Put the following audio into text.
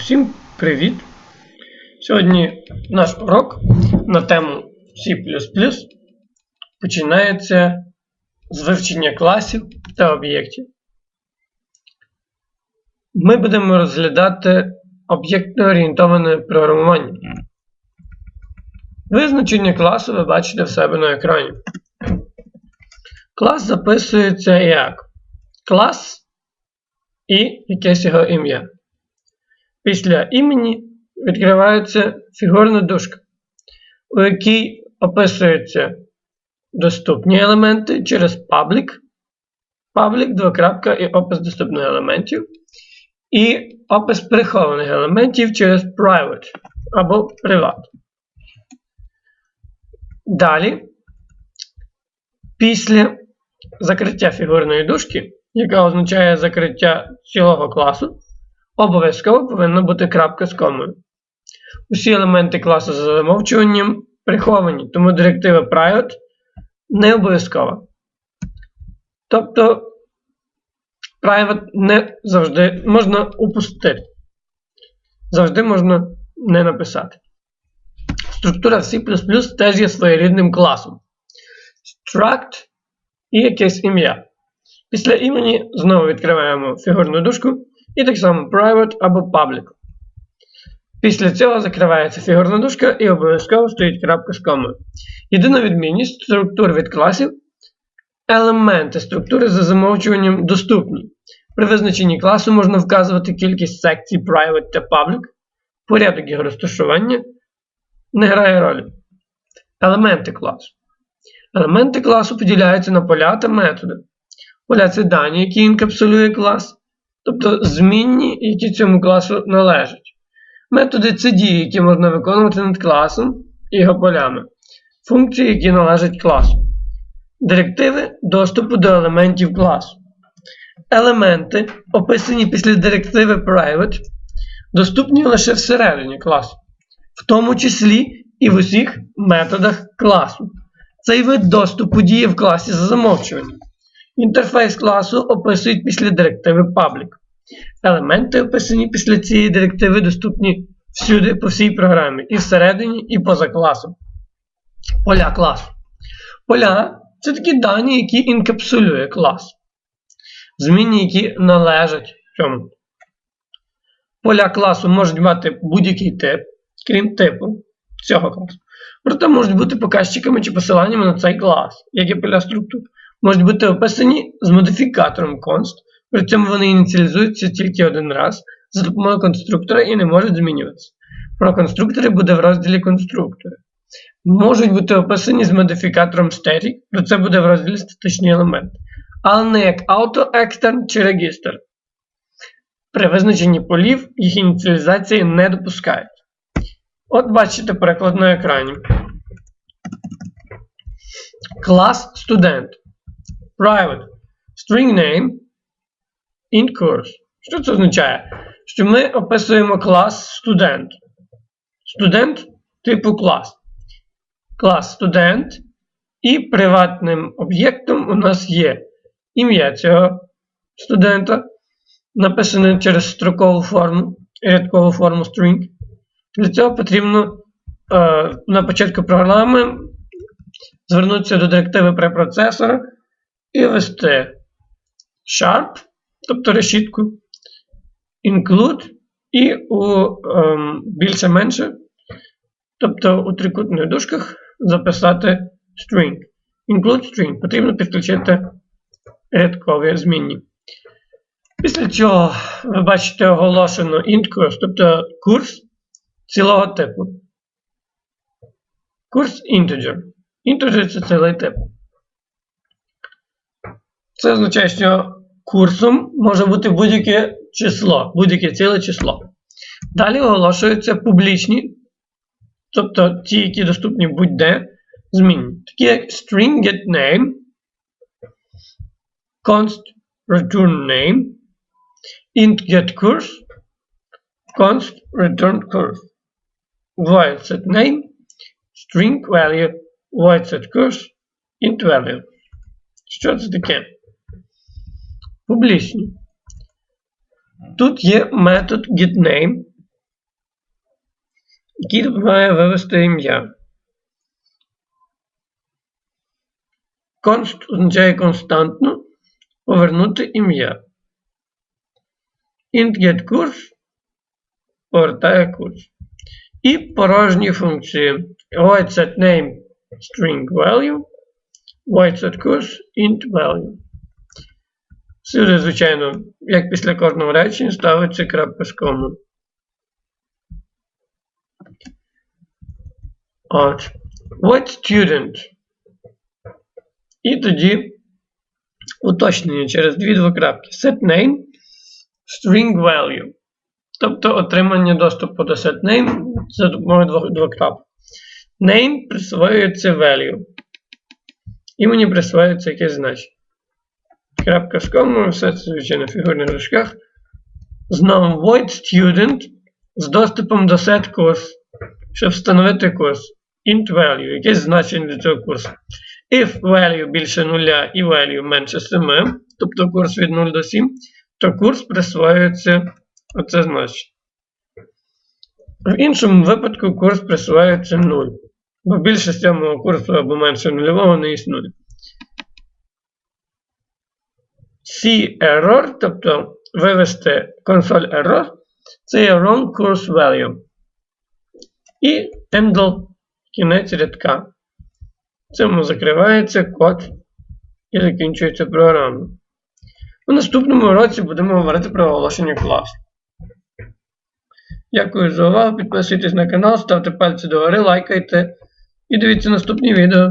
Всім привіт! Сьогодні наш урок на тему C починається з вивчення класів та об'єктів. Ми будемо розглядати об'єктно орієнтоване програмування. Визначення класу ви бачите в себе на екрані. Клас записується як клас і якесь його ім'я. Після імені відкривається фігурна дужка, у якій описуються доступні елементи через public, public, двокрапка і опис доступних елементів, і опис прихованих елементів через private або private. Далі, після закриття фігурної дужки, яка означає закриття цілого класу, Обов'язково повинна бути крапка з комою. Усі елементи класу за замовчуванням приховані, тому директива private не обов'язкова. Тобто private не завжди можна упустити. Завжди можна не написати. Структура C теж є своєрідним класом. Struct і якесь ім'я. Після імені знову відкриваємо фігурну дужку. І так само private або public. Після цього закривається фігурна дужка і обов'язково стоїть крапка з комою. Єдина відмінність структур від класів. Елементи структури за замовчуванням доступні. При визначенні класу можна вказувати кількість секцій private та public. Порядок його розташування не грає ролі. Елементи класу. Елементи класу поділяються на поля та методи. Поля це дані, які інкапсулює клас тобто змінні, які цьому класу належать. Методи це дії, які можна виконувати над класом і його полями. Функції, які належать класу. Директиви доступу до елементів класу. Елементи, описані після директиви Private, доступні лише всередині класу, в тому числі і в усіх методах класу. Цей вид доступу діє в класі за замовчуванням. Інтерфейс класу описують після директиви Public. Елементи, описані після цієї директиви, доступні всюди по всій програмі, і всередині, і поза класом. Поля класу. Поля це такі дані, які інкапсулює клас. Змінні, які належать цьому. Поля класу можуть мати будь-який тип, крім типу цього класу. Проте можуть бути показчиками чи посиланнями на цей клас, як і поля структур можуть бути описані з модифікатором const, при цьому вони ініціалізуються тільки один раз за допомогою конструктора і не можуть змінюватися. Про конструктори буде в розділі конструктори. Можуть бути описані з модифікатором static, про це буде в розділі статичні елементи. Але не як auto, extern чи register. При визначенні полів їх ініціалізації не допускають. От бачите приклад на екрані. Клас студент private string name in course. Що це означає? Що ми описуємо клас студент. Студент типу клас. Клас студент. І приватним об'єктом у нас є ім'я цього студента, написане через строкову форму, рядкову форму string. Для цього потрібно е, на початку програми звернутися до директиви препроцесора і ввести Sharp, тобто решітку, include і у ем, більше-менше, тобто у трикутних дужках записати string. Include string. Потрібно підключити рядкові змінні. Після чого ви бачите оголошено course, тобто курс цілого типу. Курс integer. Integer це цілий тип. Це означає, що курсом може бути будь-яке число, будь-яке ціле число. Далі оголошуються публічні, тобто ті, які доступні будь-де, змінні. Такі як string getName, const returnName, int getCourse, const returnCourse, void setName, string value, void setCourse, int value. Що це таке? Публічні. Тут є метод getName, який допомагає вивести ім'я. Const означає константно повернути ім'я. Int повертає курс. І порожні функції void set name string value, void int value. Сюди, звичайно, як після кожного речення ставиться крапка з комою. От. What student? І тоді уточнення через дві двокрапки. Set name, string value. Тобто отримання доступу до setName за допомогою двох двокрапок. Name присвоюється value. Імені присвоюється якесь значення. Крапка з все в фігурних дужках. Знову void student з доступом до set курс, щоб встановити курс. Int value, якесь значення для цього курсу. If value більше 0 і value менше 7, тобто курс від 0 до 7, то курс присвоюється оце значення. В іншому випадку курс присвоюється 0, бо більше 7 курсу або менше нульового не існує. C error, тобто вивести консоль error, це є wrong course value. І handle кінець рядка. Цьому закривається код і закінчується програма. У наступному уроці будемо говорити про оголошення класу. Дякую за увагу. Підписуйтесь на канал, ставте пальці догори, лайкайте і дивіться наступні відео.